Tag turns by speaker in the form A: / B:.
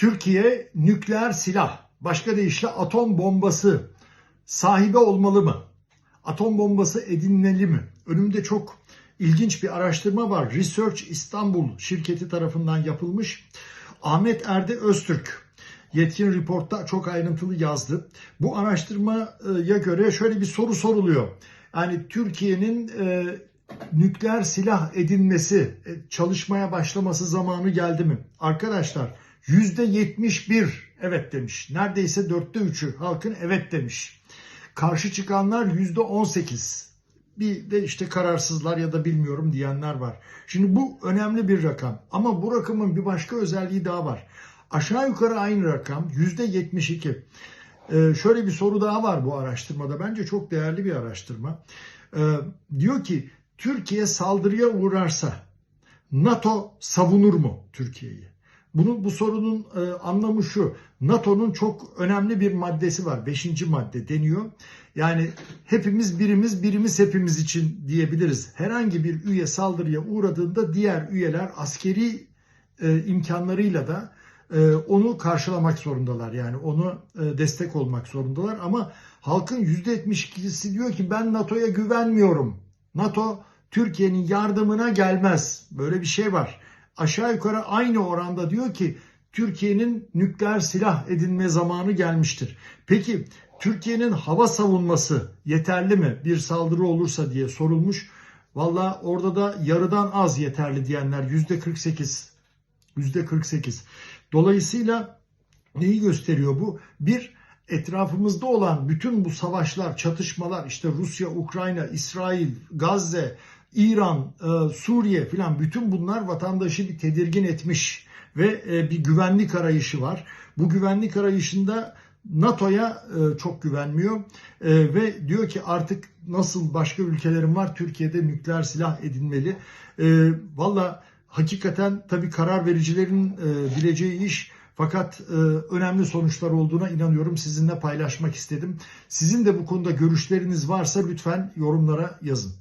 A: Türkiye nükleer silah, başka deyişle atom bombası sahibi olmalı mı? Atom bombası edinmeli mi? Önümde çok ilginç bir araştırma var. Research İstanbul şirketi tarafından yapılmış. Ahmet Erde Öztürk yetkin reportta çok ayrıntılı yazdı. Bu araştırmaya göre şöyle bir soru soruluyor. Yani Türkiye'nin e, nükleer silah edinmesi, e, çalışmaya başlaması zamanı geldi mi? Arkadaşlar %71 evet demiş. Neredeyse dörtte üçü halkın evet demiş. Karşı çıkanlar %18. Bir de işte kararsızlar ya da bilmiyorum diyenler var. Şimdi bu önemli bir rakam. Ama bu rakamın bir başka özelliği daha var. Aşağı yukarı aynı rakam %72. Ee, şöyle bir soru daha var bu araştırmada. Bence çok değerli bir araştırma. Ee, diyor ki Türkiye saldırıya uğrarsa NATO savunur mu Türkiye'yi? Bunu bu sorunun e, anlamı şu. NATO'nun çok önemli bir maddesi var. Beşinci madde deniyor. Yani hepimiz birimiz, birimiz hepimiz için diyebiliriz. Herhangi bir üye saldırıya uğradığında diğer üyeler askeri e, imkanlarıyla da e, onu karşılamak zorundalar. Yani onu e, destek olmak zorundalar. Ama halkın %72'si diyor ki ben NATO'ya güvenmiyorum. NATO Türkiye'nin yardımına gelmez. Böyle bir şey var. Aşağı yukarı aynı oranda diyor ki Türkiye'nin nükleer silah edinme zamanı gelmiştir. Peki Türkiye'nin hava savunması yeterli mi bir saldırı olursa diye sorulmuş. Valla orada da yarıdan az yeterli diyenler yüzde 48. Yüzde 48. Dolayısıyla neyi gösteriyor bu? Bir, etrafımızda olan bütün bu savaşlar, çatışmalar işte Rusya, Ukrayna, İsrail, Gazze, İran, e, Suriye filan bütün bunlar vatandaşı bir tedirgin etmiş ve e, bir güvenlik arayışı var. Bu güvenlik arayışında NATO'ya e, çok güvenmiyor ve diyor ki artık nasıl başka ülkelerin var Türkiye'de nükleer silah edinmeli. Valla hakikaten tabii karar vericilerin bileceği iş fakat e, önemli sonuçlar olduğuna inanıyorum. Sizinle paylaşmak istedim. Sizin de bu konuda görüşleriniz varsa lütfen yorumlara yazın.